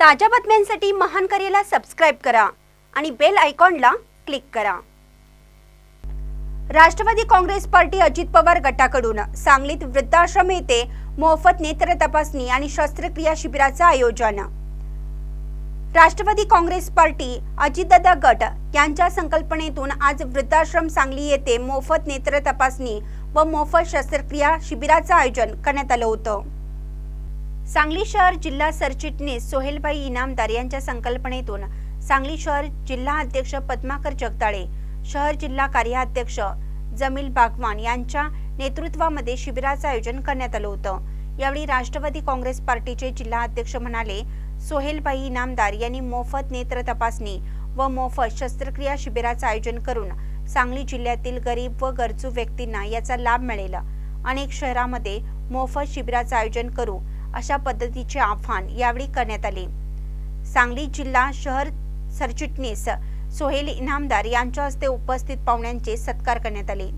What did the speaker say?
ताज्या बातम्यांसाठी महान करेला सबस्क्राईब करा आणि बेल आयकॉनला क्लिक करा. राष्ट्रवादी काँग्रेस पार्टी अजित पवार गटाकडून सांगलीत वृद्धाश्रम येथे मोफत नेत्र तपासणी आणि शस्त्रक्रिया शिबिराचं आयोजन. राष्ट्रवादी काँग्रेस पार्टी अजितदादा गट यांच्या संकल्पनेतून आज वृद्धाश्रम सांगली येथे मोफत नेत्र तपासणी व मोफत शस्त्रक्रिया शिबिराचं आयोजन करण्यात आलं होतं. सांगली शहर जिल्हा सरचिटणीस सोहेलबाई इनामदार यांच्या संकल्पनेतून सांगली शहर जिल्हा अध्यक्ष पद्माकर जगदाळे शहर जिल्हा कार्याध्यक्ष जमील बागवान यांच्या नेतृत्वामध्ये शिबिराचं आयोजन करण्यात आलं होतं. यावेळी राष्ट्रवादी काँग्रेस पार्टीचे जिल्हा अध्यक्ष म्हणाले सोहेलबाई इनामदार यांनी मोफत नेत्र तपासणी व मोफत शस्त्रक्रिया शिबिराचं आयोजन करून सांगली जिल्ह्यातील गरीब व गरजू व्यक्तींना याचा लाभ मिळेल. अनेक शहरामध्ये मोफत शिबिराचं आयोजन करू अशा पद्धतीचे आव्हान यावेळी करण्यात आले. सांगली जिल्हा शहर सरचिटणीस सोहेल इनामदार यांच्या हस्ते उपस्थित पाहुण्यांचे सत्कार करण्यात आले.